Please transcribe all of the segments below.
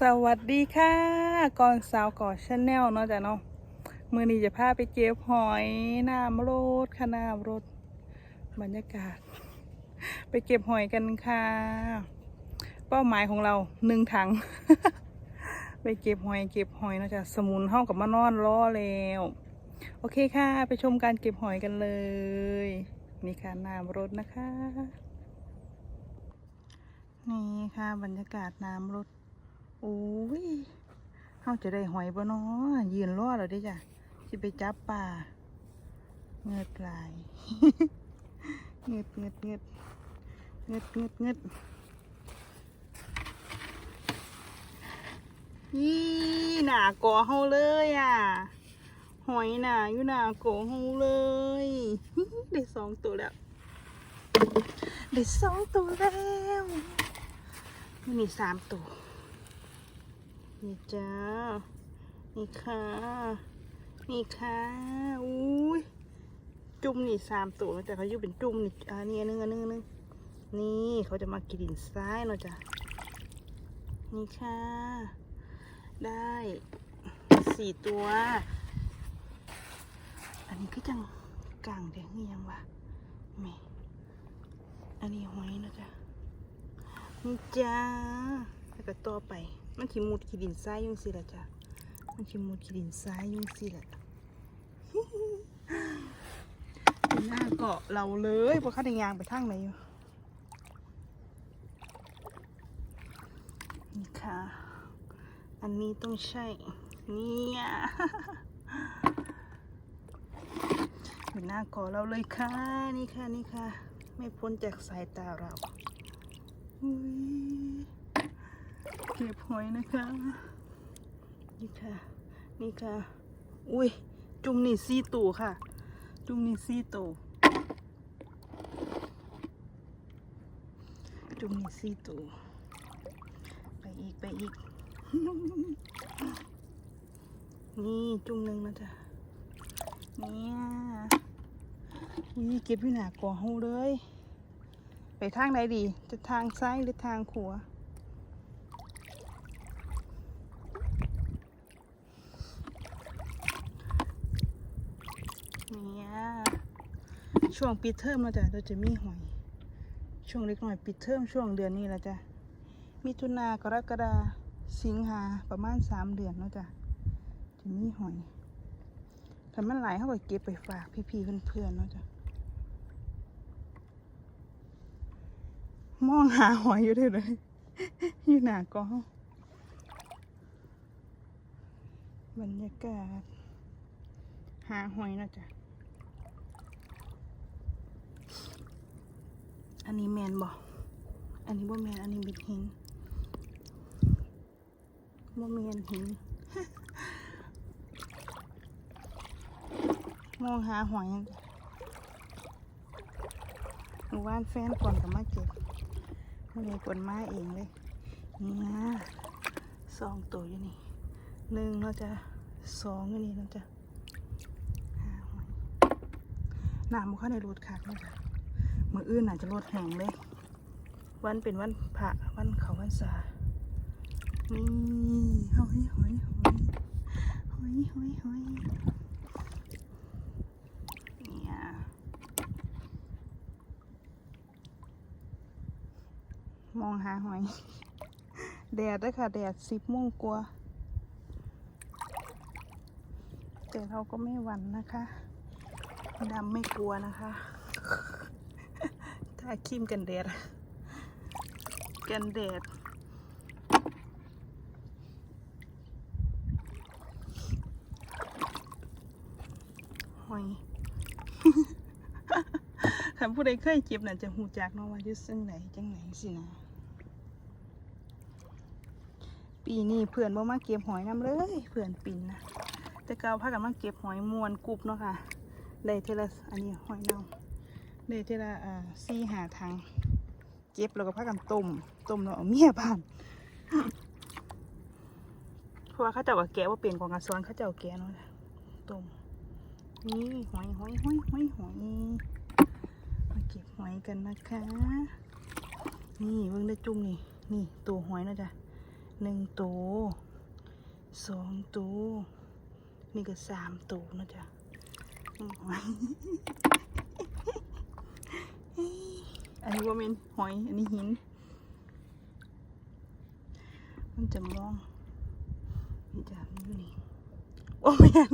สวัสดีค่ะก่องสาวก่อชาแนลเนาะจ้ะเนาะมือนี้จะพาไปเก็บหอยน้ำรดค่ะน้ำรดบรรยากาศ ไปเก็บหอยกันค่ะ เป้าหมายของเราหนึ่งถัง ไปเก็บหอยเก็บหอยเนาะจ้ะสมุนห้องกับมานอนรอแล้วโอเคค่ะ ไปชมการเก็บหอยกันเลยนี่ค่ะน้ำรดนะคะ นี่ค่ะบรรยากาศน้ำรด โอ้ยเขาจะได้หอยบ่เนาะยืนรอแล้วเด้จ้ะสิไปจับป่าเงือดไหลายเงือดเงือดเงือดเงือดเงือดเงือดยี่หน้ากอเฮาเลยอะ หอยหนาอยู่หน้ากอเฮาเลยได้สองตัวแล้วได้สองตัวแล้วมีสามตัว นี่จ้า นี่ค่ะ นี่ค่ะอุ้ยจุ่มนี่สามตัวแต่เขาอยู่เป็นจุ่มนี่อันนี้อันนึงอันนึงอันนึงนี่เขาจะมากินดินทรายเนาะจ้ะนี่ค่ะ ได้สี่ตัว อันนี้ก็จังกลางแดงนี่ยังวะแม่อันนี้หอยเนาะจ้ะนี่จ้าแล้วก็ต่อไป มันขีมุดขีดินทรายยุ่งสิละจ้ะ มันขีมุดขีดินทรายยุ่งสิละหน้าเกาะเราเลยพราะข้าได้ยางไปทางไหนอยู่นี่ค่ะ อันนี้ต้องใช่เนี่ยเป็นหน้าเกาะเราเลยค่ะ นี่ค่ะนี่ค่ะ ไม่พ้นจากสายตาเราอุ๊ย เก็บหอยนะคะ นี่ค่ะ นี่ค่ะ อุ้ย จุ่มนี่ซีตู่ค่ะ จุ่มนี่ซีตู่จุ่มนี่ซีตู่ไปอีก ไปอีก นี่จุ่มหนึ่งนะจ๊ะเนี่ยนี่เก็บพี่หนากว่าหูเลย ไปทางไหนดี จะทางซ้ายหรือทางขวา เนี่ย ช่วงปิดเทอมเราจะเราจะมีหอย ช่วงเล็กหน่อยปิดเทอมช่วงเดือนนี้เราจะมิถุนากรกฎาสิงหาประมาณสามเดือนเนาะจ้ะจะมีหอยถ้ามันหลายเขาก็เก็บไปฝากพี่ๆเพื่อนๆเนาะจ้ะมองหาหอยอยู่เด้อเลยอยู่หนากองบรรยากาศหาหอยนะจ๊ะ อันนี้แมนบ่อันนี้บ่แมนอันนี้บิดหินบ่แมนหิน มองหาหอยนะจ๊ะหมู่านแฟนก่อนกับมาเก็บไม่ได้กดมาเองเลยนี่นะสองตัวอยู่นี่หนึ่งเราจะสองอยู่นี่เราจะห้าหอยน้ำมันเข้าในรถขาดนะจ๊ะ มืออื่นอาจจะรถแห้งเลย วันเป็นวันพระวันเขาวันสานี่หอยหอยหอยหอยหอยหอยเนี่ยมองหาหอย แดดด้วยค่ะ แดดสิบโมงกว่าแต่เราก็ไม่หวั่นนะคะดำไม่กลัวนะคะ ถ้าครีมกันแดด กันแดด หอยคันผู้ใดเคยเจ็บน่ะจะหูจักเนาะว่าอยู่ซึ่งไหนจังไหนสินะ ปีนี้เพื่อนบ่มาเก็บหอยน้ำเลย เพื่อนปินนะแต่เก่าพากันมาเก็บหอยมวนกรุบเนาะค่ะได้เทละอันนี้หอยเน่า ได้เทละอ่าสี่หาทางเก็บแล้วก็พากันต้มต้มแล้วเอาเมียบ้านเพราะว่าเขาเจ้าก็แกว่าเปลี่ยนของกระสอนเขาเจ้าแกเนาะต้มนี่หอยหอยหอยหอยหอยมาเก็บหอยกันนะคะ นี่เบิ่งได้จุ่มนี่นี่ตัวหอยนะจ๊ะหนึ่งตัวสองตัวนี่ก็สามตัวนะจ๊ะหอืม อันนี้ว่าเป็นหอย อันนี้หิน มันจะมองนี่จะอยู่นี่โอ้แม่น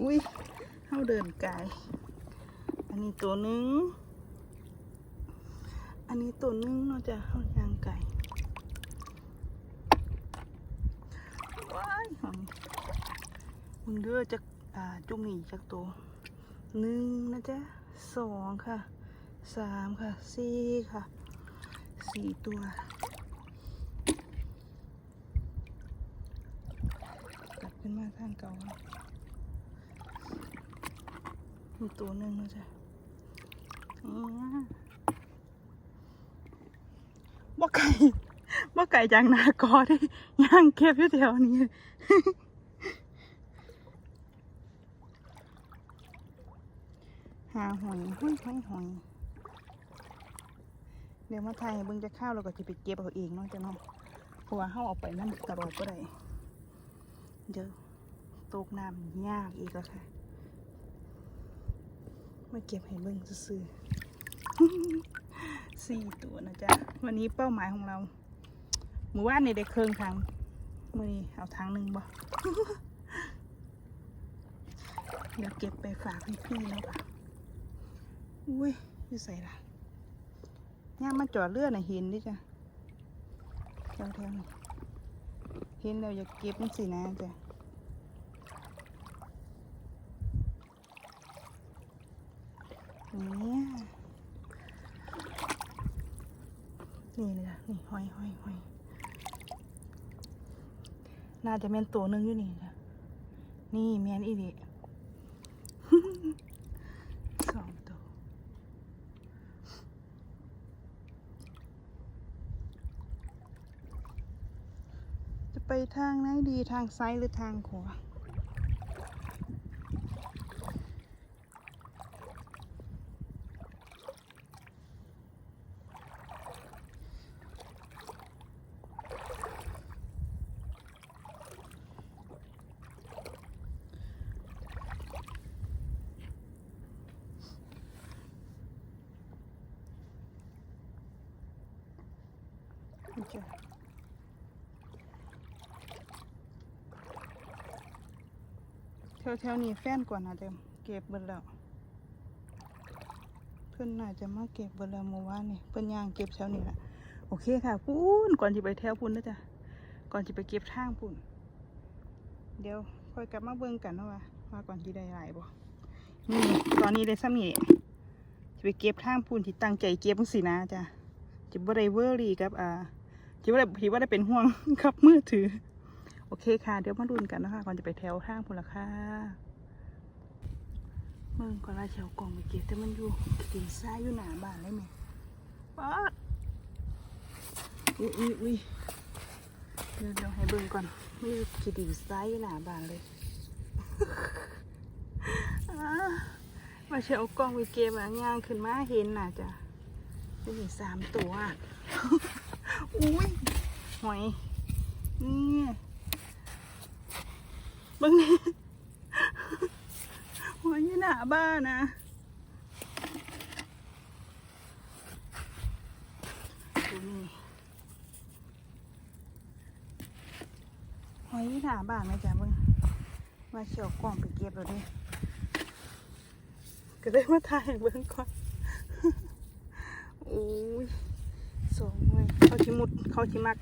อุ้ยเข้าเดินไกลอันนี้ตัวหนึง อันนี้ตัวหนึงเนาจะเข้ายางไก่ว้ายหอย มึงเด้อจะอ่าจุ่มนี่จากตัวหนึ่งนะจ๊ะสองค่ะสามค่ะสี่ค่ะสี่ตัวกลับขึ้นมาทางเก่ามีตัวหนึ่งนะจ๊ะบ่ไก่บ่ไก่จากนากอที่ย่างเก็บอยู่แถวนี้ หาหอยห้อยห้อยหอยเดี๋ยวมาไทยเบิ่งจะข้าวเราก็จะไปเก็บเอาเองเนาะจ้ะเนาะเพราะว่าเฮาเอาไปนั่นตลอดก็ได้เดี๋ยวตกน้ำยากอีกแล้วค่ะ มาเก็บให้เบิ่งซื่อสี่ตัวนะจ๊ะ วันนี้เป้าหมายของเราหมู่บ้านนี่ได้เครื่องทางมื่อนี้เอาทางหนึ่งบ่เดี๋ยวเก็บไปฝากพี่ๆเนาะค่ะ อุ้ยอยู่ใส่ละย่ามมาจอดเรือน่ะเห็นดิจ้ะแถวๆนี่เห็นแล้วอยากเก็บมันสินะจ้ะเนี่ยนี่เลยจ้ะนี่ห้อยห้อยห้อยน่าจะเป็นตัวหนึ่งอยู่นี่จ้ะนี่แมนอีดิ สองตัว จะไป ทางไหนดีทางซ้ายหรือทางขวาจ้ะ แถวๆนี้แฟนก่อนนะเดมเก็บเบิดแล้ว เพื่อนน่าจะมาเก็บเบิดแล้วเมื่อวานนี่เพื่อนย่างเก็บแถวนี้แหละโอเคค่ะพูนก่อนจะไปแถวพูนนะจ๊ะก่อนจะไปเก็บทางพูนเดี๋ยวค่อยกลับมาเบิ่งกันนะว่าว่าก่อนที่ได้หลายบ่นี่ตอนนี้ได้ซ้ำนี่จะไปเก็บทางพูนที่ตั้งใจเก็บจังสินะจ้ะจะบ่ได้เวอรี่กับอ่าที่ว่าได้ที่ว่าได้เป็นห่วงกับมือถือ โอเคค่ะ เดี๋ยวมาดูกันนะคะก่อนจะไปแถวทางพลค่ะเมื่อก่อนเราแถวกล่องไปเก็บแต่มันอยู่กินซ้ายอยู่หนาบ้านได้ไหมป๊าดอุ้ยอุ้ยอุ้ยเดี๋ยวเดี๋ยวให้เบิ่งก่อนมีขีดินซ้ายอยู่หนาบ้านเลยมาเชียวกล้องไปเก็บอะย่างขึ้นมาเห็นน่ะจ้ะนี่สามตัวอุ้ยหอยนี่ บิ่งนี่หอยยู่หน้าบ้านนะดูนี่หอยยู่หน้าบ้านไหมจ๊ะเบิ่งมาเชียวกล้องไปเก็บแล้วเดิก็เลยมาถ่ายเบิ่งก่อนโอ้ยสองหน่วยเขาชิมุดเขาชิมัก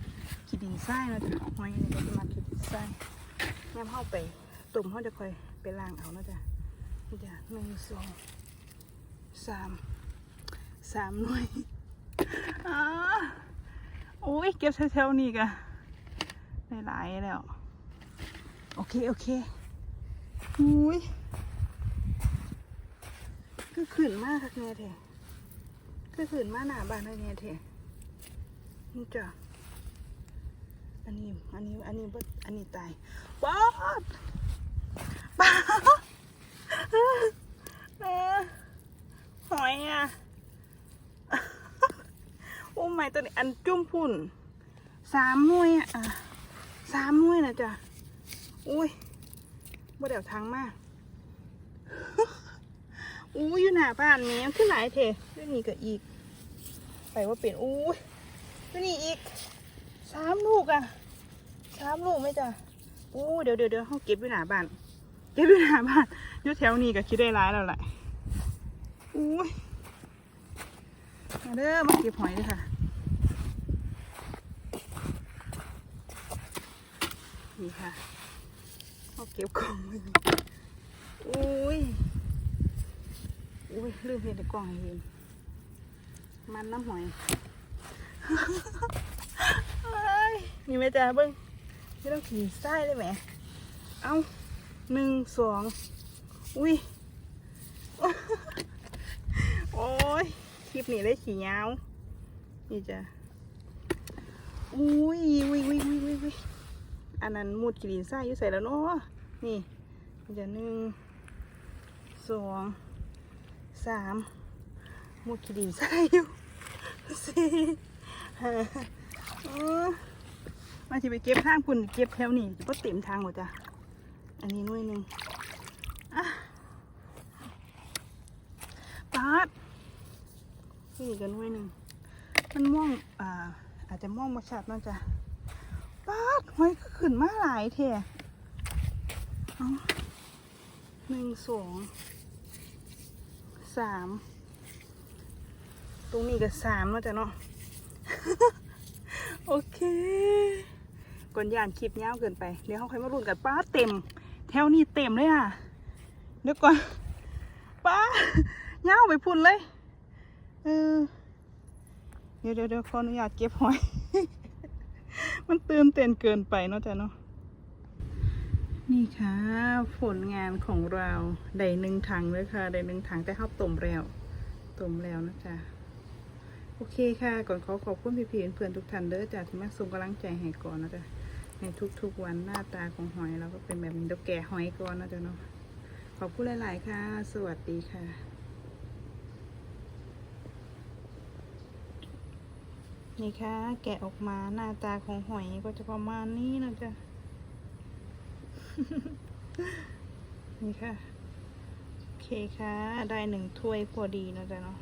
ขีดินทรายเนะจ๊ะหอยนี่เขาชิมักขีดินทรายยามเข้าไปตุ่มเขาจะคอยไปล้างเอานาะจ๊ะนี่จ้ะหนึ่งสองสามสามหน่วยอ้าโอ้ยเก็บแถวๆนี่กะได้หลายแล้ว โอเค โอเคอุ้ยก็ขึ้นมากครับเนี่ยเถอะก็ขึ้นมากหนาบานเลยเนี่ยเถอะนี่จ้ะอันนี้ อันนี้ อันนี้เบิดอันนี้ตาย ป๊าดป๊าดเออหอยอะโอ้ไม่ตัวนี้อันจุ่มพุ่นสามหน่วยอะสามหน่วยนะจ๊ะอุ้ยบ่เดี๋ยวทางมากอู้ยอยู่หน้าบ้านแม่ขึ้นหลายเทเรื่องนี้ก็อีก ไปว่าเปลี่ยนอู้ยนี้อีกสามลูกอะสามลูกไหมจ๊ะ โอ้เดี๋ยวเดี๋ยวเดี๋ยวเขาเก็บอยู่หน้าบ้านเก็บอยู่หน้าบ้านอยู่แถวนี้ก็คิดได้ร้ายแล้วแหละอู้ยมาเด้อมาเก็บหอยเลยค่ะนี่ค่ะเขาเก็บของไว้นี่อุ้ยอุ้ยลืมเห็นในกล่องเห็นมันน้ำหอยเอ้ยนี่แม่จ๋าเบิ้ง ไม่ต้องขี่ไส้เลยแหม เอาหนึ่งสองอุ้ย โอ้ยคลิปนี้ได้ขี่ยาว นี่จ้ะ อุ้ยอุ้ยอุ้ยอุ้ยอุ้ยอันนั้นมุดกรีนไส้อยู่ใส่แล้วเนาะนี่จะหนึ่งสองสามมุดกรีนไส้อยู่สี่ห้าเออ มาที่ไปเก็บทางคุณเก็บแถวนี้ก็เต็มทางหมดจ้ะ อันนี้น่วยหนึ่งปาดนี่กันน่วยหนึ่ง มันม่วงอ่าอาจจะม่วงมาชัดเนาะจ้ะปาดหอยก็ขึ้นมาหลายเท่เอาหนึ่งสองสามตรงนี้ก็สามเนาะจ้ะเนาะ โอเค ก่อนย่านคลิปยาวเกินไป เดี๋ยวเขาค่อยมารุ่นกันป้าเต็ม แถวนี้เต็มเลยอะ เดี๋ยวก่อนป้ายาวไปพุ่นเลยเออเดี๋ยวเดี๋ยวเดี๋ยวขออนุญาตเก็บหอย มันตื่นเต้นเกินไปเนาะจ๊ะเนาะ นี่ค่ะผลงานของเราได้หนึ่งถังเลยค่ะได้หนึ่งถังแต่ข้าวต้มแล้วต้มแล้วนะจ๊ะโอเคค่ะ ก่อนขอขอบคุณพี่ๆเพื่อนๆทุกท่านเด้อจ้ะที่มาส่งกำลังใจให้ก่อนนะจ๊ะ ในทุกๆวันหน้าตาของหอยเราก็เป็นแบบนี้เดี๋ยวแกะหอยก่อนนะจ๊ะเนาะขอบคุณหลาย ๆ ค่ะ สวัสดีค่ะนี่ค่ะแกะออกมาหน้าตาของหอยก็จะประมาณนี้นะจ๊ะ นี่ค่ะ โอเคค่ะ ได้หนึ่งถ้วยพอดีนะจ๊ะเนาะ